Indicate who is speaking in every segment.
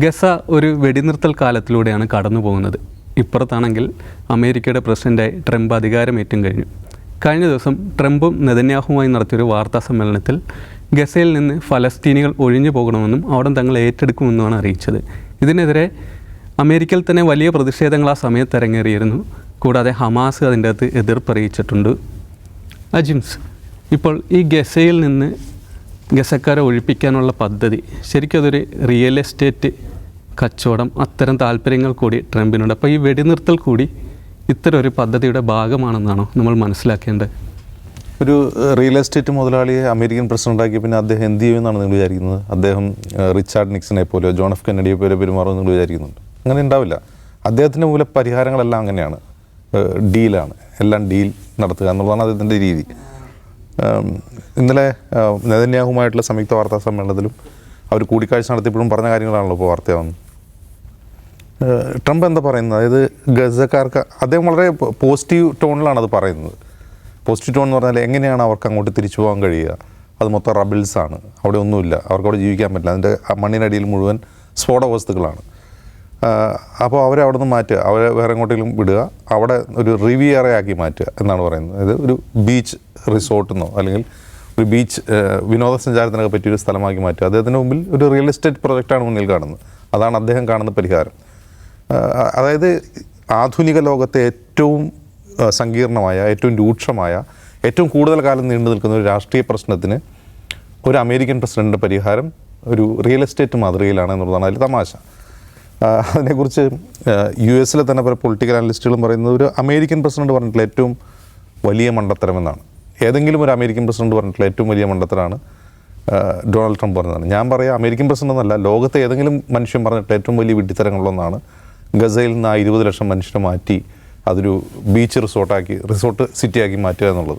Speaker 1: Gaza ഒരു വെടിനിർത്തൽ കാലത്തിലൂടെയാണ് കടന്നു പോകുന്നത് ഇപ്പുറത്താണെങ്കിൽ അമേരിക്കയുടെ പ്രസിഡന്റായി ട്രംപ് അധികാരമേറ്റും കഴിഞ്ഞു. കഴിഞ്ഞ ദിവസം ട്രംപും നെതന്യാഹുമായി നടത്തിയൊരു വാർത്താ സമ്മേളനത്തിൽ ഗസയിൽ നിന്ന് ഫലസ്തീനികൾ ഒഴിഞ്ഞു പോകണമെന്നും അവിടെ തങ്ങൾ ഏറ്റെടുക്കുമെന്നുമാണ് അറിയിച്ചത്. ഇതിനെതിരെ അമേരിക്കയിൽ തന്നെ വലിയ പ്രതിഷേധങ്ങൾ ആ സമയത്ത് അരങ്ങേറിയിരുന്നു. കൂടാതെ ഹമാസ് അതിന്റെ അകത്ത് എതിർപ്പറിയിച്ചിട്ടുണ്ട് അജിംസ് ഇപ്പോൾ ഈ ഗസയിൽ നിന്ന് ഗസക്കാരെ ഒഴിപ്പിക്കാനുള്ള പദ്ധതി. ശരിക്കും അതൊരു റിയൽ എസ്റ്റേറ്റ് കച്ചവടം അത്തരം താല്പര്യങ്ങൾ കൂടി ട്രംപിനുണ്ട് അപ്പോൾ ഈ വെടിനിർത്തൽ കൂടി ഇത്തരം ഒരു പദ്ധതിയുടെ ഭാഗമാണെന്നാണോ നമ്മൾ മനസ്സിലാക്കേണ്ടത്?
Speaker 2: ഒരു റിയൽ എസ്റ്റേറ്റ് മുതലാളിയെ അമേരിക്കൻ പ്രസിഡന്റാക്കി പിന്നെ അദ്ദേഹം എന്ത് ചെയ്യുമെന്നാണ് നിങ്ങൾ വിചാരിക്കുന്നത്? അദ്ദേഹം റിച്ചാർഡ് നിക്സനെ പോലെയോ ജോൺ എഫ് കെന്നഡിയെ പോലെ പെരുമാറുമെന്ന് നിങ്ങൾ വിചാരിക്കുന്നുണ്ട്? അങ്ങനെ ഉണ്ടാവില്ല. അദ്ദേഹത്തിന്റെ മൂല പരിഹാരങ്ങളെല്ലാം അങ്ങനെയാണ്. ഡീലാണ്. എല്ലാം ഡീൽ നടത്തുക എന്നുള്ളതാണ് അദ്ദേഹത്തിന്റെ രീതി. ഇന്നലെ നെതന്യാഹുമായിട്ടുള്ള സംയുക്ത വാർത്താ സമ്മേളനത്തിലും അവർ കൂടിക്കാഴ്ച നടത്തിയപ്പോഴും പറഞ്ഞ കാര്യങ്ങളാണല്ലോ ഇപ്പോൾ വാർത്തയാവുന്നത് ട്രംപ് എന്താ പറയുന്നത്? അതായത് ഗസക്കാർക്ക് അദ്ദേഹം വളരെ പോസിറ്റീവ് ടോണിലാണ് അത് പറയുന്നത്. പോസിറ്റീവ് ടോൺ എന്ന് പറഞ്ഞാൽ എങ്ങനെയാണ് അവർക്ക് അങ്ങോട്ട് തിരിച്ചു പോകാൻ കഴിയുക? അത് മൊത്തം റബിൾസാണ് അവിടെ ഒന്നുമില്ല. അവർക്ക് അവിടെ ജീവിക്കാൻ പറ്റില്ല. അതിന്റെ മണ്ണിനടിയിൽ മുഴുവൻ സ്ഫോടക വസ്തുക്കളാണ്. അപ്പോൾ അവരെ അവിടെ നിന്ന് മാറ്റുക. അവരെ വേറെ എങ്ങോട്ടെങ്കിലും വിടുക. അവിടെ ഒരു റിവിയറയാക്കി മാറ്റുക എന്നാണ് പറയുന്നത്. അതായത് ഒരു ബീച്ച് റിസോർട്ടെന്നോ അല്ലെങ്കിൽ ഒരു ബീച്ച് വിനോദസഞ്ചാരത്തിനൊക്കെ പറ്റിയൊരു സ്ഥലമാക്കി മാറ്റുക. അദ്ദേഹത്തിന്റെ മുമ്പിൽ ഒരു റിയൽ എസ്റ്റേറ്റ് പ്രൊജക്റ്റാണ് മുന്നിൽ കാണുന്നത്. അതാണ് അദ്ദേഹം കാണുന്ന പരിഹാരം. അതായത് ആധുനിക ലോകത്തെ ഏറ്റവും സങ്കീർണമായ ഏറ്റവും രൂക്ഷമായ ഏറ്റവും കൂടുതൽ കാലം നീണ്ടു നിൽക്കുന്ന ഒരു രാഷ്ട്രീയ പ്രശ്നത്തിന് ഒരു അമേരിക്കൻ പ്രസിഡന്റിന്റെ പരിഹാരം ഒരു റിയൽ എസ്റ്റേറ്റ് മാതൃകയിലാണ് എന്നുള്ളതാണ് അതിൽ തമാശ. അതിനെക്കുറിച്ച് യു എസിലെ തന്നെ പല പൊളിറ്റിക്കൽ അനലിസ്റ്റുകളും പറയുന്നത് ഒരു അമേരിക്കൻ പ്രസിഡന്റ് പറഞ്ഞിട്ടുള്ള ഏറ്റവും വലിയ മണ്ടത്തരം എന്നാണ് ഏതെങ്കിലും ഒരു അമേരിക്കൻ പ്രസിഡന്റ് പറഞ്ഞിട്ടുള്ള ഏറ്റവും വലിയ മണ്ഡലത്തിലാണ് ഡൊണാൾഡ് ട്രംപ് പറഞ്ഞതാണ്. ഞാൻ പറയാം അമേരിക്കൻ പ്രസിഡന്റ് എന്നല്ല ലോകത്തെ ഏതെങ്കിലും മനുഷ്യൻ പറഞ്ഞിട്ട് ഏറ്റവും വലിയ വിഡ്ഢിത്തരങ്ങളിലൊന്നാണ് ഗസയിൽ നിന്ന് ആ ഇരുപത് ലക്ഷം മനുഷ്യരെ മാറ്റി അതൊരു ബീച്ച് റിസോർട്ടാക്കി റിസോർട്ട് സിറ്റിയാക്കി മാറ്റുക എന്നുള്ളത്.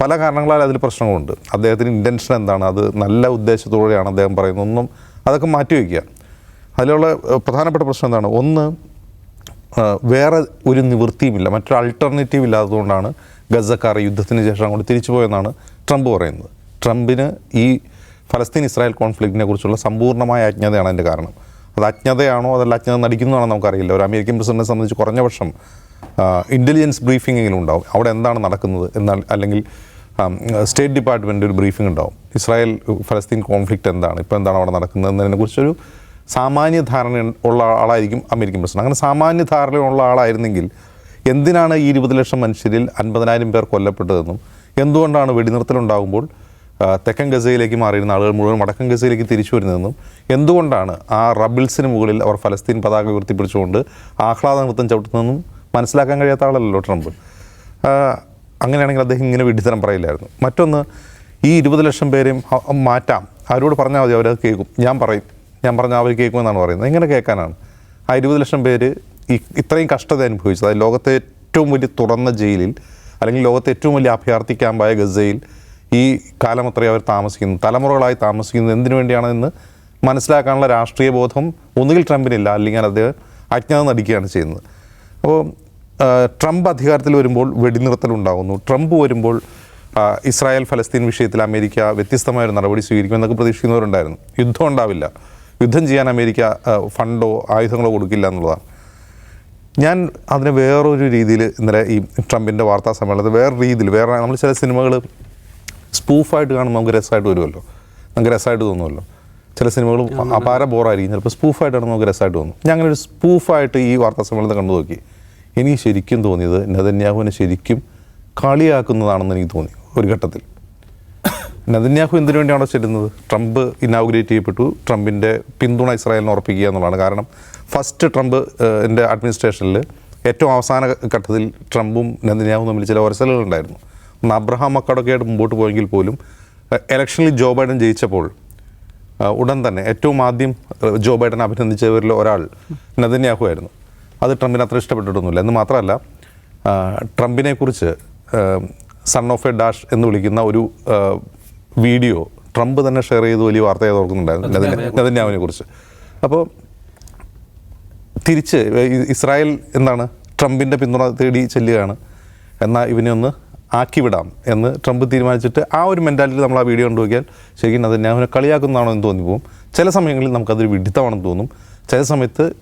Speaker 2: പല കാരണങ്ങളാൽ അതിൽ പ്രശ്നങ്ങളുണ്ട്. അദ്ദേഹത്തിന് ഇന്റൻഷൻ എന്താണ്? അത് നല്ല ഉദ്ദേശത്തോടെയാണ് അദ്ദേഹം പറയുന്നത്. ഒന്നും അതൊക്കെ മാറ്റി വയ്ക്കുക. അതിലുള്ള പ്രധാനപ്പെട്ട പ്രശ്നം എന്താണ്? ഒന്ന് വേറെ ഒരു നിവൃത്തിയുമില്ല. മറ്റൊരു അൾട്ടർനേറ്റീവ് ഇല്ലാത്തതുകൊണ്ടാണ് ഗസക്കാർ യുദ്ധത്തിന് ശേഷം അങ്ങോട്ട് തിരിച്ചു പോയെന്നാണ് ട്രംപ് പറയുന്നത്. ട്രംപിന് ഈ ഫലസ്തീൻ ഇസ്രായേൽ കോൺഫ്ലിക്റ്റിനെ കുറിച്ചുള്ള സമ്പൂർണമായ അജ്ഞതയാണ് അതിന്റെ കാരണം. അത് അജ്ഞതയാണോ അതല്ല അജ്ഞത നടിക്കുന്നതാണോ നമുക്കറിയില്ല. ഒരു അമേരിക്കൻ പ്രസിഡന്റിനെ സംബന്ധിച്ച് കുറഞ്ഞ വർഷം ഇന്റലിജൻസ് ബ്രീഫിംഗെങ്കിലും ഉണ്ടാവും അവിടെ എന്താണ് നടക്കുന്നത് എന്നാൽ അല്ലെങ്കിൽ സ്റ്റേറ്റ് ഡിപ്പാർട്ട്മെന്റ് ഒരു ബ്രീഫിംഗ് ഉണ്ടാവും ഇസ്രായേൽ ഫലസ്തീൻ കോൺഫ്ലിക്റ്റ് എന്താണ്? ഇപ്പോൾ എന്താണ് അവിടെ നടക്കുന്നത് എന്നതിനെക്കുറിച്ചൊരു സാമാന്യ ധാരണ ഉള്ള ആളായിരിക്കും അമേരിക്കൻ പ്രസിഡന്റ്. അങ്ങനെ സാമാന്യ ധാരണയുള്ള ആളായിരുന്നെങ്കിൽ എന്തിനാണ് ഈ ഇരുപത് ലക്ഷം മനുഷ്യരിൽ അൻപതിനായിരം പേർ കൊല്ലപ്പെട്ടതെന്നും എന്തുകൊണ്ടാണ് വെടിനിർത്തലുണ്ടാകുമ്പോൾ തെക്കൻ ഗസയിലേക്ക് മാറിയിരുന്ന ആളുകൾ മുഴുവൻ വടക്കൻ ഗസയിലേക്ക് തിരിച്ചു വരുന്നതെന്നും എന്തുകൊണ്ടാണ് ആ റബിൾസിന് മുകളിൽ അവർ ഫലസ്തീൻ പതാക ഉയർത്തിപ്പിടിച്ചുകൊണ്ട് ആഹ്ലാദ നൃത്തം ചവിട്ടുന്നതെന്നും മനസ്സിലാക്കാൻ കഴിയാത്ത ആളല്ലല്ലോ ട്രംപ്. അങ്ങനെയാണെങ്കിൽ അദ്ദേഹം ഇങ്ങനെ വിഡിത്തരം പറയില്ലായിരുന്നു. മറ്റൊന്ന് ഈ ഇരുപത് ലക്ഷം പേരെയും മാറ്റാം. അവരോട് പറഞ്ഞാൽ മതി അവരത് കേൾക്കും. ഞാൻ പറയും. ഞാൻ പറഞ്ഞാൽ അവർ കേൾക്കുമെന്നാണ് പറയുന്നത്. എങ്ങനെ കേൾക്കാനാണ്. ആ ഇരുപത് ലക്ഷം പേര് ഇത്രയും കഷ്ടത അനുഭവിച്ചത്. അതായത് ലോകത്തെ ഏറ്റവും വലിയ തുറന്ന ജയിലിൽ അല്ലെങ്കിൽ ലോകത്തെ ഏറ്റവും വലിയ അഭയാർത്ഥി ക്യാമ്പായ ഗസയിൽ ഈ കാലം അത്രയും അവർ താമസിക്കുന്നു. തലമുറകളായി താമസിക്കുന്നത് എന്തിനു വേണ്ടിയാണെന്ന് മനസ്സിലാക്കാനുള്ള രാഷ്ട്രീയ ബോധം ഒന്നുകിൽ ട്രംപിനില്ല അല്ലെങ്കിൽ അദ്ദേഹം അജ്ഞാതം നടിക്കുകയാണ് ചെയ്യുന്നത്. അപ്പോൾ ട്രംപ് അധികാരത്തിൽ വരുമ്പോൾ വെടിനിർത്തൽ ഉണ്ടാകുന്നു. ട്രംപ് വരുമ്പോൾ ഇസ്രായേൽ ഫലസ്തീൻ വിഷയത്തിൽ അമേരിക്ക വ്യത്യസ്തമായൊരു നടപടി നടപടി സ്വീകരിക്കുമെന്നൊക്കെ പ്രതീക്ഷിക്കുന്നവരുണ്ടായിരുന്നു. യുദ്ധം ഉണ്ടാവില്ല. യുദ്ധം ചെയ്യാൻ അമേരിക്ക ഫണ്ടോ ആയുധങ്ങളോ കൊടുക്കില്ല എന്നുള്ളതാണ്. ഞാൻ അതിനെ വേറൊരു രീതിയിൽ ഇന്നലെ ഈ ട്രംപിന്റെ വാർത്താ സമ്മേളനത്തിൽ വേറെ രീതിയിൽ വേറെ നമ്മൾ ചില സിനിമകൾ സ്പൂഫായിട്ട് കാണുമ്പോൾ നമുക്ക് രസമായിട്ട് വരുമല്ലോ. നമുക്ക് രസമായിട്ട് തോന്നുമല്ലോ. ചില സിനിമകൾ അപാര ബോറായിരിക്കും. ചിലപ്പോൾ സ്പൂഫായിട്ടാണ് നമുക്ക് രസമായിട്ട് തോന്നും. ഞാൻ അങ്ങനെ ഒരു സ്പൂഫായിട്ട് ഈ വാർത്താ സമ്മേളനത്തെ കണ്ടു നോക്കി. എനിക്ക് ശരിക്കും തോന്നിയത് നെതന്യാഹുവിനെ ശരിക്കും കളിയാക്കുന്നതാണെന്ന് എനിക്ക് തോന്നി ഒരു ഘട്ടത്തിൽ. നെതന്യാഹു എന്തിനു വേണ്ടിയാണോ ചെല്ലുന്നത് ട്രംപ് ഇനാഗുറേറ്റ് ചെയ്യപ്പെട്ടു. ട്രംപിന്റെ പിന്തുണ ഇസ്രായേലിന് ഉറപ്പിക്കുക എന്നുള്ളതാണ്. കാരണം ഫസ്റ്റ് ട്രംപ് എന്റെ അഡ്മിനിസ്ട്രേഷനിൽ ഏറ്റവും അവസാന ഘട്ടത്തിൽ ട്രംപും നെതന്യാഹും തമ്മിൽ ചില ഒരസലുകളുണ്ടായിരുന്നു ഒന്ന് അബ്രഹാം മക്കടൊക്കെ ആയിട്ട് മുമ്പോട്ട് പോയെങ്കിൽ പോലും ഇലക്ഷനിൽ ജോ ബൈഡൻ ജയിച്ചപ്പോൾ ഉടൻ തന്നെ ഏറ്റവും ആദ്യം ജോ ബൈഡൻ അഭിനന്ദിച്ചവരിൽ ഒരാൾ നെതന്യാഹു ആയിരുന്നു. അത് ട്രംപിന് അത്ര ഇഷ്ടപ്പെട്ടിട്ടൊന്നുമില്ല. എന്ന് മാത്രമല്ല ട്രംപിനെക്കുറിച്ച് സൺ ഓഫ് എ ഡാഷ് എന്ന് വിളിക്കുന്ന ഒരു വീഡിയോ ട്രംപ് തന്നെ ഷെയർ ചെയ്ത് വലിയ വാർത്തയായി ഓർക്കുന്നുണ്ടായിരുന്നു നെതന്യാവിനെ കുറിച്ച്. അപ്പോൾ തിരിച്ച് ഇസ്രായേൽ എന്താണ്? ട്രംപിന്റെ പിന്തുണ തേടി ചെല്ലുകയാണ്. എന്നാൽ ഇവനെ ഒന്ന് ആക്കി വിടാം എന്ന് ട്രംപ് തീരുമാനിച്ചിട്ട് ആ ഒരു മെന്റാലിറ്റി നമ്മൾ ആ വീഡിയോ കണ്ടു നോക്കിയാൽ ശരിക്കും നെതന്യാവിനെ കളിയാക്കുന്നതാണോ എന്ന് തോന്നിപ്പോവും ചില സമയങ്ങളിൽ നമുക്കതൊരു വിഡിത്തമാണെന്ന് തോന്നും. ചില സമയത്ത്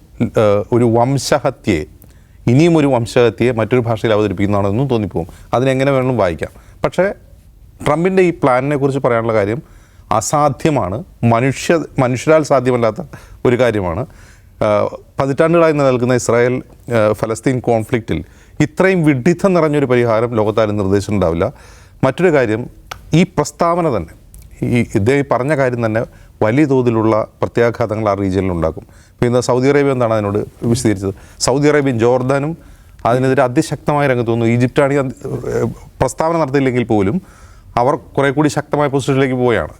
Speaker 2: ഒരു വംശഹത്യയെ ഇനിയും ഒരു വംശഹത്യയെ മറ്റൊരു ഭാഷയിൽ അവതരിപ്പിക്കുന്നതാണെന്നും തോന്നിപ്പോകും. അതിനെങ്ങനെ വേണമെങ്കിലും വായിക്കാം. പക്ഷേ ട്രംപിന്റെ ഈ പ്ലാനിനെ കുറിച്ച് പറയാനുള്ള കാര്യം അസാധ്യമാണ്. മനുഷ്യ മനുഷ്യരാൽ സാധ്യമല്ലാത്ത ഒരു കാര്യമാണ്. പതിറ്റാണ്ടുകളായി നിലനിൽക്കുന്ന ഇസ്രായേൽ ഫലസ്തീൻ കോൺഫ്ലിക്റ്റിൽ ഇത്രയും വിഡിത്തം നിറഞ്ഞൊരു പരിഹാരം ലോകത്താരും നിർദ്ദേശിച്ചിട്ടുണ്ടാവില്ല. മറ്റൊരു കാര്യം ഈ പ്രസ്താവന തന്നെ ഈ ഇദ്ദേഹം പറഞ്ഞ കാര്യം തന്നെ വലിയ തോതിലുള്ള പ്രത്യാഘാതങ്ങൾ ആ റീജിയനിൽ ഉണ്ടാക്കും. പിന്നെ സൗദി അറേബ്യ എന്താണ് അതിനോട് വിശദീകരിച്ചത്? സൗദി അറേബ്യയും ജോർദാനും അതിനെതിരെ അതിശക്തമായ രംഗത്ത് തോന്നുന്നു ഏഹ് പ്രസ്താവന നടത്തിയില്ലെങ്കിൽ പോലും അവർ കുറെ കൂടി ശക്തമായ പൊസിഷനിലേക്ക് പോവുകയാണ്.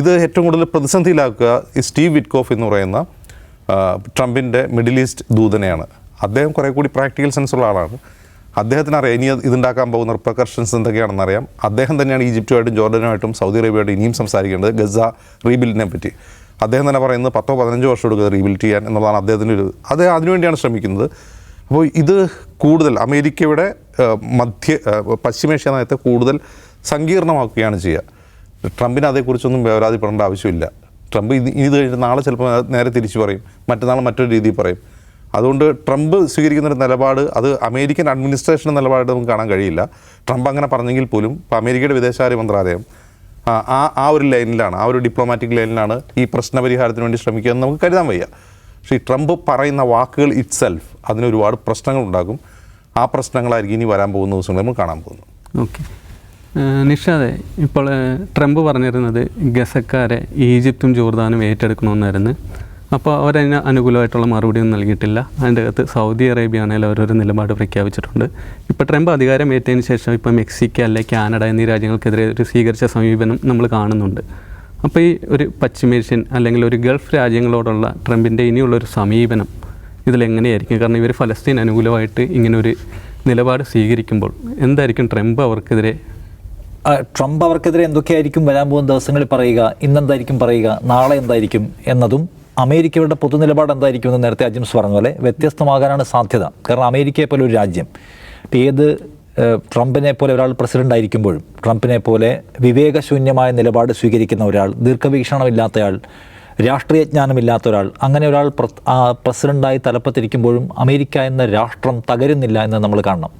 Speaker 2: ഇത് ഏറ്റവും കൂടുതൽ പ്രതിസന്ധിയിലാക്കുക ഈ സ്റ്റീവ് വിറ്റ്കോഫ് എന്ന് പറയുന്ന ട്രംപിന്റെ മിഡിൽ ഈസ്റ്റ് ദൂതനെയാണ്. അദ്ദേഹം കുറെ കൂടി പ്രാക്ടിക്കൽ ഉള്ള ആളാണ്. അദ്ദേഹത്തിന് അറിയാം ഇനി ഇതുണ്ടാക്കാൻ പോകുന്ന റിപ്പർക്കർഷൻസ് എന്തൊക്കെയാണെന്ന് അറിയാം. അദ്ദേഹം തന്നെയാണ് ഈജിപ്തുമായിട്ടും ജോർഡനുമായിട്ടും സൗദി അറേബ്യയായിട്ടും ഇനിയും സംസാരിക്കേണ്ടത് ഗസ റീബിൽഡിനെ പറ്റി. അദ്ദേഹം തന്നെ പറയുന്നത് പത്തോ പതിനഞ്ചോ വർഷം എടുക്കുക റീബിൽഡ് ചെയ്യാൻ എന്നുള്ളതാണ് അദ്ദേഹത്തിന്റെ ഒരു അദ്ദേഹം അതിനുവേണ്ടിയാണ് ശ്രമിക്കുന്നത്. അപ്പോൾ ഇത് കൂടുതൽ അമേരിക്കയുടെ മധ്യ പശ്ചിമേഷ്യ നയത്തെ കൂടുതൽ സങ്കീർണമാക്കുകയാണ് ചെയ്യുക. ട്രംപിന് അതേക്കുറിച്ചൊന്നും വേവരാതിപ്പെടേണ്ട ആവശ്യമില്ല. ട്രംപ് ഇത് ഇത് കഴിഞ്ഞ് നാളെ ചിലപ്പോൾ നേരെ തിരിച്ചു പറയും. മറ്റന്നാൾ മറ്റൊരു രീതിയിൽ പറയും. അതുകൊണ്ട് ട്രംപ് സ്വീകരിക്കുന്ന ഒരു നിലപാട് അത് അമേരിക്കൻ അഡ്മിനിസ്ട്രേഷന്റെ നിലപാട് നമുക്ക് കാണാൻ കഴിയില്ല. ട്രംപ് അങ്ങനെ പറഞ്ഞെങ്കിൽ പോലും ഇപ്പോൾ അമേരിക്കയുടെ വിദേശകാര്യ മന്ത്രാലയം ആ ആ ഒരു ലൈനിലാണ് ആ ഒരു ഡിപ്ലോമാറ്റിക് ലൈനിലാണ് ഈ പ്രശ്നപരിഹാരത്തിന് വേണ്ടി ശ്രമിക്കുക എന്ന് നമുക്ക് കരുതാൻ വയ്യ. പക്ഷേ ഈ ട്രംപ് പറയുന്ന വാക്കുകൾ ഇറ്റ് സെൽഫ് അതിന് ഒരുപാട് ആ പ്രശ്നങ്ങളായിരിക്കും ഇനി വരാൻ പോകുന്ന ദിവസങ്ങൾ നമ്മൾ കാണാൻ പോകുന്നത്.
Speaker 1: ഓക്കെ. നിഷാദെ ഇപ്പോൾ ട്രംപ് പറഞ്ഞിരുന്നത് ഗസക്കാരെ ഈജിപ്തും ജോർദാനും ഏറ്റെടുക്കണമെന്നായിരുന്നു. അപ്പോൾ അവരതിന് അനുകൂലമായിട്ടുള്ള മറുപടിയൊന്നും നൽകിയിട്ടില്ല. അതിന്റെ അകത്ത് സൗദി അറേബ്യ ആണെങ്കിൽ അവരൊരു നിലപാട് പ്രഖ്യാപിച്ചിട്ടുണ്ട്. ഇപ്പോൾ ട്രംപ് അധികാരം ഏറ്റതിന് ശേഷം ഇപ്പോൾ മെക്സിക്കോ അല്ലെ കാനഡ എന്നീ രാജ്യങ്ങൾക്കെതിരെ ഒരു സ്വീകരിച്ച സമീപനം നമ്മൾ കാണുന്നുണ്ട്. അപ്പോൾ ഈ ഒരു പശ്ചിമേഷ്യൻ അല്ലെങ്കിൽ ഒരു ഗൾഫ് രാജ്യങ്ങളോടുള്ള ട്രംപിന്റെ ഇനിയുള്ളൊരു സമീപനം ഇതിലെങ്ങനെയായിരിക്കും? കാരണം ഇവർ ഫലസ്തീൻ അനുകൂലമായിട്ട് ഇങ്ങനൊരു നിലപാട് സ്വീകരിക്കുമ്പോൾ എന്തായിരിക്കും ട്രംപ് അവർക്കെതിരെ?
Speaker 3: ട്രംപ് അവർക്കെതിരെ എന്തൊക്കെയായിരിക്കും വരാൻ പോകുന്ന ദിവസങ്ങളിൽ പറയുക ഇന്നെന്തായിരിക്കും പറയുക നാളെ എന്തായിരിക്കും എന്നതും അമേരിക്കയുടെ പൊതുനിലപാട് എന്തായിരിക്കും എന്ന് നേരത്തെ അജിംസ് പറഞ്ഞ പോലെ വ്യത്യസ്തമാകാനാണ് സാധ്യത. കാരണം അമേരിക്കയെ പോലെ ഒരു രാജ്യം. ഏത് ട്രംപിനെ പോലെ ഒരാൾ പ്രസിഡന്റ് ആയിരിക്കുമ്പോഴും ട്രംപിനെ പോലെ വിവേകശൂന്യമായ നിലപാട് സ്വീകരിക്കുന്ന ഒരാൾ ദീർഘവീക്ഷണമില്ലാത്തയാൾ രാഷ്ട്രീയ ജ്ഞാനമില്ലാത്ത ഒരാൾ അങ്ങനെ ഒരാൾ പ്ര- ആ പ്രസിഡന്റായി തലപ്പത്തിരിക്കുമ്പോഴും അമേരിക്ക എന്ന രാഷ്ട്രം തകരുന്നില്ല എന്ന് നമ്മൾ കാണണം.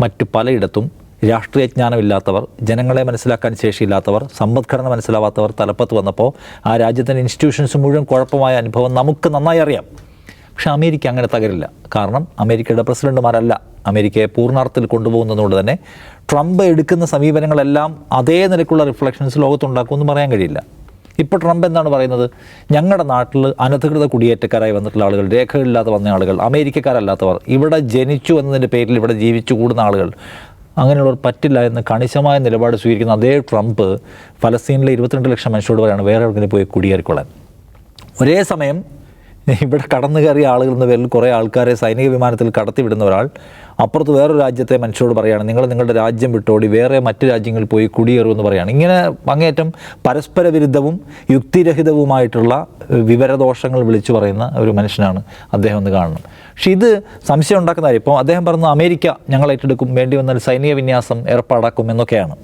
Speaker 3: മറ്റു പലയിടത്തും രാഷ്ട്രീയ ജ്ഞാനമില്ലാത്തവർ ജനങ്ങളെ മനസ്സിലാക്കാൻ ശേഷിയില്ലാത്തവർ സമ്പദ്ഘടന മനസ്സിലാവാത്തവർ തലപ്പത്ത് വന്നപ്പോൾ ആ രാജ്യത്തിന്റെ ഇൻസ്റ്റിറ്റ്യൂഷൻസ് മുഴുവൻ കുഴപ്പമായ അനുഭവം നമുക്ക് നന്നായി അറിയാം. പക്ഷേ അമേരിക്ക അങ്ങനെ തകരില്ല. കാരണം അമേരിക്കയുടെ പ്രസിഡന്റുമാരല്ല. അമേരിക്കയെ പൂർണാർത്ഥത്തിൽ കൊണ്ടുപോകുന്നതുകൊണ്ട് തന്നെ ട്രംപ് എടുക്കുന്ന സമീപനങ്ങളെല്ലാം അതേ നിലക്കുള്ള റിഫ്ലക്ഷൻസ് ലോകത്തുണ്ടാക്കുമെന്ന് പറയാൻ കഴിയില്ല. ഇപ്പോൾ ട്രംപ് എന്താണ് പറയുന്നത്? ഞങ്ങളുടെ നാട്ടിൽ അനധികൃത കുടിയേറ്റക്കാരായി വന്നിട്ടുള്ള ആളുകൾ രേഖകളില്ലാതെ വന്ന ആളുകൾ അമേരിക്കക്കാരല്ലാത്തവർ ഇവിടെ ജനിച്ചു എന്നതിന്റെ പേരിൽ ഇവിടെ ജീവിച്ചു കൂടുന്ന ആളുകൾ അങ്ങനെയുള്ളവർ പറ്റില്ല എന്ന് കണിശമായ നിലപാട് സ്വീകരിക്കുന്ന അതേ ട്രംപ് ഫലസ്തീനിലെ ഇരുപത്തിരണ്ട് ലക്ഷം മനുഷ്യരോട് പറയാണ് വേറെ എവിടെങ്കിലും പോയി കുടിയേറിക്കൊള്ളാൻ ഒരേ സമയം ഇവിടെ കടന്നു കയറിയ ആളുകൾ എന്ന പേരിൽ കുറേ ആൾക്കാരെ സൈനിക വിമാനത്തിൽ കടത്തിവിടുന്ന ഒരാൾ അപ്പുറത്ത് വേറെ രാജ്യത്തെ മനുഷ്യരോട് പറയുകയാണ് നിങ്ങൾ നിങ്ങളുടെ രാജ്യം വിട്ടോടി വേറെ മറ്റ് രാജ്യങ്ങളിൽ പോയി കുടിയേറുമെന്ന് പറയുകയാണ് ഇങ്ങനെ അങ്ങേറ്റം പരസ്പര വിരുദ്ധവും യുക്തിരഹിതവുമായിട്ടുള്ള വിവരദോഷങ്ങൾ വിളിച്ചു പറയുന്ന ഒരു മനുഷ്യനാണ് അദ്ദേഹം എന്ന് കാണണം. പക്ഷേ ഇത് സംശയം ഉണ്ടാക്കുന്ന കാര്യം. ഇപ്പോൾ അദ്ദേഹം പറഞ്ഞു അമേരിക്ക ഞങ്ങൾ ഏറ്റെടുക്കും വേണ്ടി വന്നാൽ സൈനിക വിന്യാസം ഏർപ്പാടാക്കും എന്നൊക്കെയാണ്.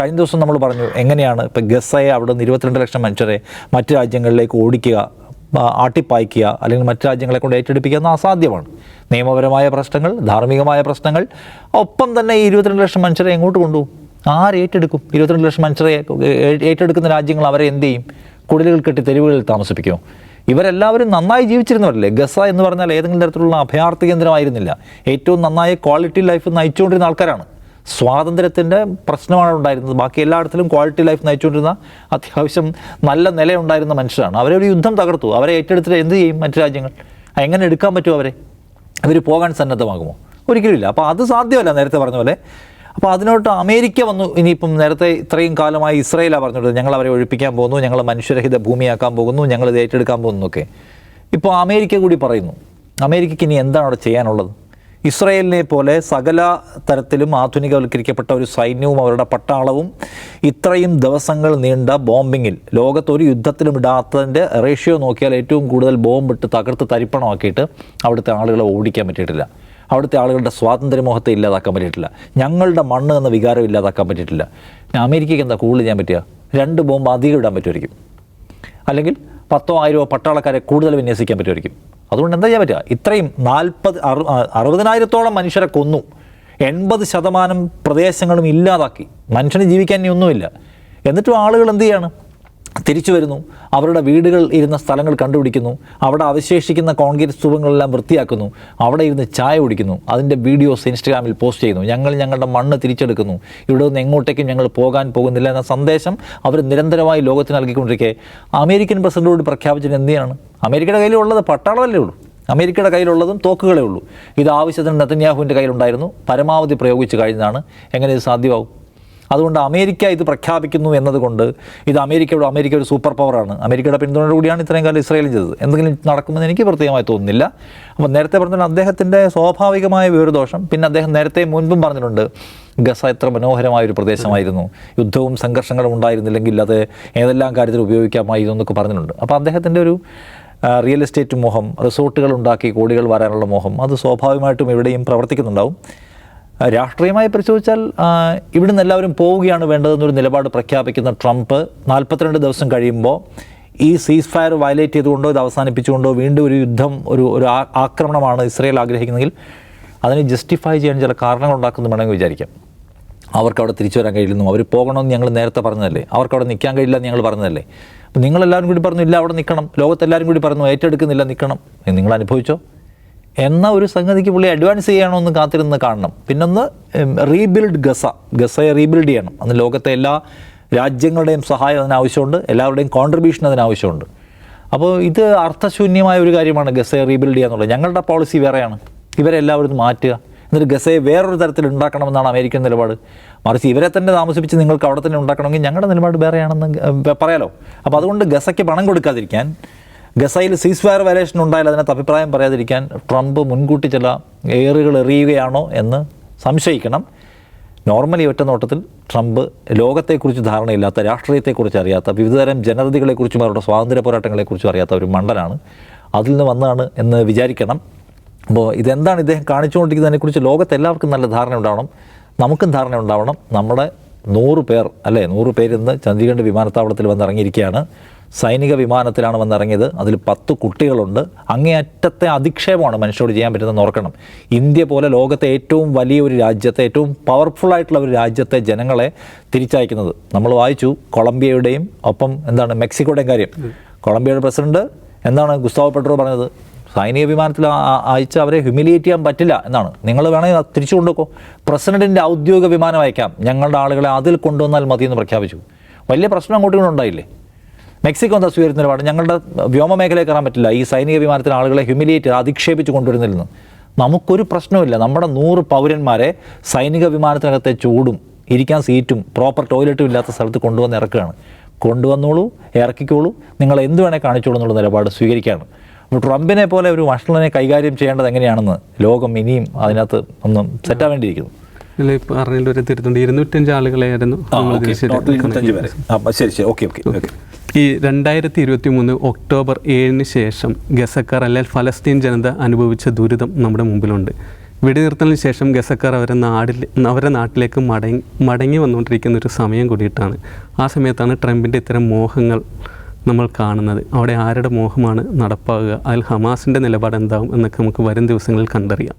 Speaker 3: കഴിഞ്ഞ ദിവസം നമ്മൾ പറഞ്ഞു എങ്ങനെയാണ് ഇപ്പം ഗസയെ അവിടെ നിന്ന് ഇരുപത്തിരണ്ട് ലക്ഷം മനുഷ്യരെ മറ്റ് രാജ്യങ്ങളിലേക്ക് ഓടിക്കുക ആട്ടിപ്പായ്ക്കുക അല്ലെങ്കിൽ മറ്റ് രാജ്യങ്ങളെ കൊണ്ട് ഏറ്റെടുപ്പിക്കുക എന്ന അസാധ്യമാണ്. നിയമപരമായ പ്രശ്നങ്ങൾ ധാർമ്മികമായ പ്രശ്നങ്ങൾ. ഒപ്പം തന്നെ ഈ ഇരുപത്തിരണ്ട് ലക്ഷം മനുഷ്യരെ എങ്ങോട്ട് കൊണ്ടുപോകും ആര് ഏറ്റെടുക്കും? ഇരുപത്തിരണ്ട് ലക്ഷം മനുഷ്യരെ ഏറ്റെടുക്കുന്ന രാജ്യങ്ങൾ അവരെ എന്ത് ചെയ്യും? കുടിലുകൾ കെട്ടി തെരുവുകളിൽ താമസിപ്പിക്കും. ഇവരെല്ലാവരും നന്നായി ജീവിച്ചിരുന്നവരല്ലേ? ഗസ എന്ന് പറഞ്ഞാൽ ഏതെങ്കിലും തരത്തിലുള്ള അഭയാർത്ഥി കേന്ദ്രമായിരുന്നില്ല. ഏറ്റവും നന്നായി ക്വാളിറ്റി ലൈഫ് നയിച്ചുകൊണ്ടിരുന്ന ആൾക്കാരാണ്. സ്വാതന്ത്ര്യത്തിന്റെ പ്രശ്നമാണ് ഉണ്ടായിരുന്നത്. ബാക്കി എല്ലായിടത്തിലും ക്വാളിറ്റി ലൈഫ് നയിച്ചുകൊണ്ടിരുന്ന അത്യാവശ്യം നല്ല നിലയുണ്ടായിരുന്ന മനുഷ്യരാണ്. അവരെ ഒരു യുദ്ധം തകർത്തു. അവരെ ഏറ്റെടുത്തിട്ട് എന്ത് ചെയ്യും മറ്റു രാജ്യങ്ങൾ? എങ്ങനെ എടുക്കാൻ പറ്റുമോ അവരെ? അവർ പോകാൻ സന്നദ്ധമാകുമോ? ഒരിക്കലുമില്ല അപ്പോൾ അത് സാധ്യമല്ല. നേരത്തെ പറഞ്ഞ പോലെ. അപ്പോൾ അതിനോട്ട് അമേരിക്ക വന്നു. ഇനിയിപ്പം നേരത്തെ ഇത്രയും കാലമായി ഇസ്രയേലാണ് പറഞ്ഞിട്ട് ഞങ്ങൾ അവരെ ഒഴിപ്പിക്കാൻ പോകുന്നു. ഞങ്ങൾ മനുഷ്യരഹിത ഭൂമിയാക്കാൻ പോകുന്നു. ഞങ്ങൾ ഇത് ഏറ്റെടുക്കാൻ പോകുന്നു ഒക്കെ ഇപ്പോൾ അമേരിക്ക കൂടി പറയുന്നു. അമേരിക്കയ്ക്ക് ഇനി എന്താണ് അവിടെ ചെയ്യാനുള്ളത്? ഇസ്രയേലിനെ പോലെ സകല തരത്തിലും ആധുനികവൽക്കരിക്കപ്പെട്ട ഒരു സൈന്യവും അവരുടെ പട്ടാളവും ഇത്രയും ദിവസങ്ങൾ നീണ്ട ബോംബിങ്ങിൽ ലോകത്തൊരു യുദ്ധത്തിലും ഇടാത്തതിന്റെ റേഷ്യോ നോക്കിയാൽ ഏറ്റവും കൂടുതൽ ബോംബിട്ട് തകർത്ത് തരിപ്പണമാക്കിയിട്ട് അവിടുത്തെ ആളുകളെ ഓടിക്കാൻ പറ്റിയിട്ടില്ല. അവിടുത്തെ ആളുകളുടെ സ്വാതന്ത്ര്യമോഹത്തെ ഇല്ലാതാക്കാൻ പറ്റിയിട്ടില്ല. ഞങ്ങളുടെ മണ്ണ് എന്ന വികാരം ഇല്ലാതാക്കാൻ പറ്റിയിട്ടില്ല. അമേരിക്കയ്ക്ക് എന്താ കൂടുതൽ ചെയ്യാൻ പറ്റുക? രണ്ട് ബോംബ് അധികം ഇടാൻ പറ്റുമായിരിക്കും. അല്ലെങ്കിൽ പത്തോ ആയിരമോ പട്ടാളക്കാരെ കൂടുതൽ വിന്യസിക്കാൻ പറ്റുമായിരിക്കും. അതുകൊണ്ട് എന്താ ചെയ്യാൻ പറ്റുക? ഇത്രയും നാൽപ്പത് അറുപതിനായിരത്തോളം മനുഷ്യരെ കൊന്നു. എൺപത് ശതമാനം പ്രദേശങ്ങളും ഇല്ലാതാക്കി. മനുഷ്യന് ജീവിക്കാൻ ഇനി ഒന്നുമില്ല. എന്നിട്ടും ആളുകൾ എന്ത് ചെയ്യാണ്? തിരിച്ചു വരുന്നു. അവരുടെ വീടുകൾ ഇരുന്ന സ്ഥലങ്ങൾ കണ്ടുപിടിക്കുന്നു. അവിടെ അവശേഷിക്കുന്ന കോൺക്രീറ്റ് സ്തൂപങ്ങളെല്ലാം വൃത്തിയാക്കുന്നു. അവിടെ ഇരുന്ന് ചായ കുടിക്കുന്നു. അതിന്റെ വീഡിയോസ് ഇൻസ്റ്റഗ്രാമിൽ പോസ്റ്റ് ചെയ്യുന്നു. ഞങ്ങൾ ഞങ്ങളുടെ മണ്ണ് തിരിച്ചെടുക്കുന്നു. ഇവിടെ നിന്ന് എങ്ങോട്ടേക്കും ഞങ്ങൾ പോകാൻ പോകുന്നില്ല എന്ന സന്ദേശം അവർ നിരന്തരമായി ലോകത്തിന് നൽകിക്കൊണ്ടിരിക്കെ. അമേരിക്കൻ പ്രസിഡന്റോട് പ്രഖ്യാപിച്ചത് എന്തിനാണ്? അമേരിക്കയുടെ കയ്യിലുള്ളത് പട്ടാളമല്ലേ ഉള്ളൂ. അമേരിക്കയുടെ കയ്യിലുള്ളതും തോക്കുകളേ ഉള്ളൂ. ഇത് ആവശ്യത്തിന് നെതന്യാഹുവിന്റെ കയ്യിലുണ്ടായിരുന്നു. പരമാവധി പ്രയോഗിച്ച് കഴിഞ്ഞതാണ്. എങ്ങനെ ഇത് സാധ്യമാവും അതുകൊണ്ട് അമേരിക്ക ഇത് പ്രഖ്യാപിക്കുന്നു എന്നതുകൊണ്ട് ഇത് അമേരിക്കയുടെ അമേരിക്ക ഒരു സൂപ്പർ പവറാണ്. അമേരിക്കയുടെ പിന്തുണയോട് കൂടിയാണ് ഇത്രയും കാലം ഇസ്രയേലും ചെയ്തത്. എന്തെങ്കിലും നടക്കുമെന്ന് എനിക്ക് പ്രത്യേകമായി തോന്നുന്നില്ല. അപ്പോൾ നേരത്തെ പറഞ്ഞാൽ അദ്ദേഹത്തിന്റെ സ്വാഭാവികമായ വിവരദോഷം പിന്നെ അദ്ദേഹം നേരത്തെ മുൻപും പറഞ്ഞിട്ടുണ്ട് ഗസ എത്ര മനോഹരമായ ഒരു പ്രദേശമായിരുന്നു. യുദ്ധവും സംഘർഷങ്ങളും ഉണ്ടായിരുന്നില്ലെങ്കിൽ അത് ഏതെല്ലാം കാര്യത്തിൽ ഉപയോഗിക്കാമായിരുന്നു എന്നൊക്കെ പറഞ്ഞിട്ടുണ്ട്. അപ്പോൾ അദ്ദേഹത്തിന്റെ ഒരു റിയൽ എസ്റ്റേറ്റ് മോഹം റിസോർട്ടുകൾ ഉണ്ടാക്കി കോടികൾ വരാനുള്ള മോഹം അത് സ്വാഭാവികമായിട്ടും എവിടെയും പ്രവർത്തിക്കുന്നുണ്ടാവും. രാഷ്ട്രീയമായി പരിശോധിച്ചാൽ ഇവിടെ ഇവിടുന്ന് എല്ലാവരും പോവുകയാണ് വേണ്ടതെന്നൊരു നിലപാട് പ്രഖ്യാപിക്കുന്ന ട്രംപ് നാൽപ്പത്തിരണ്ട് ദിവസം കഴിയുമ്പോൾ ഈ സീസ് ഫയർ വയലേറ്റ് ചെയ്തുകൊണ്ടോ ഇത് അവസാനിപ്പിച്ചുകൊണ്ടോ വീണ്ടും ഒരു യുദ്ധം ഒരു ഒരു ആക്രമണമാണ് ഇസ്രയേൽ ആഗ്രഹിക്കുന്നതെങ്കിൽ അതിനെ ജസ്റ്റിഫൈ ചെയ്യാൻ ചില കാരണങ്ങൾ ഉണ്ടാക്കുന്നു വേണമെങ്കിൽ വിചാരിക്കാം. അവർക്ക് അവിടെ തിരിച്ചു വരാൻ കഴിയില്ലെന്നും അവർ പോകണമെന്ന് ഞങ്ങൾ നേരത്തെ പറഞ്ഞതല്ലേ? അവർക്ക് അവിടെ നിൽക്കാൻ കഴിയില്ല എന്ന് ഞങ്ങൾ പറഞ്ഞതല്ലേ? അപ്പോൾ നിങ്ങളെല്ലാവരും കൂടി പറഞ്ഞു ഇല്ല അവിടെ നിൽക്കണം. ലോകത്തെല്ലാവരും കൂടി പറഞ്ഞു ഏറ്റെടുക്കുന്നില്ല നിൽക്കണം. നിങ്ങൾ അനുഭവിച്ചോ? എന്ന ഒരു സംഗതിക്ക് പുള്ളി അഡ്വാൻസ് ചെയ്യണോ എന്ന് കാത്തിരുന്ന് കാണണം. പിന്നൊന്ന് റീബിൽഡ് ഗസ. ഗസയെ റീബിൽഡ് ചെയ്യണം. അന്ന് ലോകത്തെ എല്ലാ രാജ്യങ്ങളുടെയും സഹായം അതിനാവശ്യമുണ്ട്. എല്ലാവരുടെയും കോൺട്രിബ്യൂഷൻ അതിനാവശ്യമുണ്ട്. അപ്പോൾ ഇത് അർത്ഥശൂന്യമായ ഒരു കാര്യമാണ് ഗസയെ റീബിൽഡ് ചെയ്യുക എന്നുള്ളത്. ഞങ്ങളുടെ പോളിസി വേറെയാണ്. ഇവരെല്ലാവരും മാറ്റുക. എന്നിട്ട് ഗസയെ വേറൊരു തരത്തിൽ ഉണ്ടാക്കണമെന്നാണ് അമേരിക്കൻ നിലപാട്. മറിച്ച് ഇവരെ തന്നെ താമസിപ്പിച്ച് നിങ്ങൾക്ക് അവിടെ തന്നെ ഉണ്ടാക്കണമെങ്കിൽ ഞങ്ങളുടെ നിലപാട് വേറെയാണെന്ന് പറയാലോ. അപ്പോൾ അതുകൊണ്ട് ഗസയ്ക്ക് പണം കൊടുക്കാതിരിക്കാൻ ഗസയിൽ സീസ് ഫയർ വയലേഷൻ ഉണ്ടായാൽ അതിനകത്ത് അഭിപ്രായം പറയാതിരിക്കാൻ ട്രംപ് മുൻകൂട്ടി ചില ഏറുകൾ എറിയുകയാണോ എന്ന് സംശയിക്കണം. നോർമലി ഒറ്റ നോട്ടത്തിൽ ട്രംപ് ലോകത്തെക്കുറിച്ച് ധാരണയില്ലാത്ത രാഷ്ട്രീയത്തെക്കുറിച്ച് അറിയാത്ത വിവിധതരം ജനതകളെക്കുറിച്ചും അവരുടെ സ്വാതന്ത്ര്യ പോരാട്ടങ്ങളെക്കുറിച്ചും അറിയാത്ത ഒരു മണ്ടനാണ് അതിൽ നിന്ന് വന്നതാണ് എന്ന് വിചാരിക്കണം. അപ്പോൾ ഇതെന്താണ് ഇദ്ദേഹം കാണിച്ചുകൊണ്ടിരിക്കുന്നതിനെക്കുറിച്ച് ലോകത്ത് എല്ലാവർക്കും നല്ല ധാരണ ഉണ്ടാവണം. നമുക്കും ധാരണ ഉണ്ടാവണം. നമ്മുടെ നൂറ് പേർ അല്ലേ? നൂറ് പേരിന്ന് ചണ്ഡീഗഡ് വിമാനത്താവളത്തിൽ വന്നിറങ്ങിയിരിക്കുകയാണ്. സൈനിക വിമാനത്തിലാണ് വന്നിറങ്ങിയത്. അതിൽ പത്ത് കുട്ടികളുണ്ട്. അങ്ങേയറ്റത്തെ അധിക്ഷേപമാണ് മനുഷ്യരോട് ചെയ്യാൻ പറ്റുന്നതെന്ന് ഓർക്കണം. ഇന്ത്യ പോലെ ലോകത്തെ ഏറ്റവും വലിയ ഒരു രാജ്യത്തെ ഏറ്റവും പവർഫുൾ ആയിട്ടുള്ള ഒരു രാജ്യത്തെ ജനങ്ങളെ തിരിച്ചയക്കുന്നത്. നമ്മൾ വായിച്ചു കൊളംബിയയുടെയും ഒപ്പം എന്താണ് മെക്സിക്കോയുടെയും കാര്യം. കൊളംബിയയുടെ പ്രസിഡന്റ് എന്താണ് ഗുസ്താവ് പെട്രോ പറഞ്ഞത്? സൈനിക വിമാനത്തിൽ അയച്ച് അവരെ ഹ്യൂമിലിയേറ്റ് ചെയ്യാൻ പറ്റില്ല എന്നാണ്. നിങ്ങൾ വേണമെങ്കിൽ തിരിച്ചു കൊണ്ടുപോക്കോ പ്രസിഡന്റിന്റെ ഔദ്യോഗിക വിമാനം അയക്കാം. ഞങ്ങളുടെ ആളുകളെ അതിൽ കൊണ്ടുവന്നാൽ മതി എന്ന് പ്രഖ്യാപിച്ചു. വലിയ പ്രശ്നം അങ്ങോട്ടും ഉണ്ടായില്ലേ? മെക്സിക്കോ എന്താ സ്വീകരിച്ച നിലപാട് ഞങ്ങളുടെ വ്യോമ മേഖലയിൽ കയറാൻ പറ്റില്ല. ഈ സൈനിക വിമാനത്തിൽ ആളുകളെ ഹ്യൂമിലിയേറ്റ് അധിക്ഷേപിച്ച് കൊണ്ടുവരുന്നില്ലെന്ന്. നമുക്കൊരു പ്രശ്നമില്ല നമ്മുടെ നൂറ് പൗരന്മാരെ സൈനിക വിമാനത്തിനകത്തെ ചൂടും ഇരിക്കാൻ സീറ്റും പ്രോപ്പർ ടോയ്ലറ്റും ഇല്ലാത്ത സ്ഥലത്ത് കൊണ്ടുവന്ന് ഇറക്കുകയാണ്. കൊണ്ടുവന്നോളൂ ഇറക്കിക്കോളൂ. നിങ്ങൾ എന്ത് വേണേൽ കാണിച്ചോളൂ എന്നുള്ള നിലപാട് സ്വീകരിക്കുകയാണ്. അപ്പോൾ ട്രംപിനെ പോലെ ഒരു വഷളനെ കൈകാര്യം ചെയ്യേണ്ടത് എങ്ങനെയാണെന്ന് ലോകം ഇനിയും അതിനകത്ത് ഒന്നും സെറ്റാവേണ്ടിയിരിക്കുന്നു
Speaker 1: ഇതിൽ പറഞ്ഞതിൽ ഒരു തിരുത്തുണ്ട്. ഇരുന്നൂറ്റഞ്ച് ആളുകളെയായിരുന്നു
Speaker 3: ശരി ശരി. Okay okay okay.
Speaker 1: ഈ രണ്ടായിരത്തി ഇരുപത്തി മൂന്ന് ഒക്ടോബർ ഏഴിന് ശേഷം ഗസക്കാർ അല്ലെങ്കിൽ ഫലസ്തീൻ ജനത അനുഭവിച്ച ദുരിതം നമ്മുടെ മുമ്പിലുണ്ട്. വെടിനിർത്തലിന് ശേഷം ഗസക്കാർ അവരെ നാടിൽ അവരുടെ നാട്ടിലേക്ക് മടങ്ങി മടങ്ങി വന്നുകൊണ്ടിരിക്കുന്ന ഒരു സമയം കൂടിയിട്ടാണ്. ആ സമയത്താണ് ട്രംപിന്റെ ഇത്തരം മോഹങ്ങൾ നമ്മൾ കാണുന്നത്. അവിടെ ആരുടെ മോഹമാണ് നടപ്പാകുക? അതിൽ ഹമാസിന്റെ നിലപാട് എന്താവും എന്നൊക്കെ നമുക്ക് വരും ദിവസങ്ങളിൽ കണ്ടറിയാം.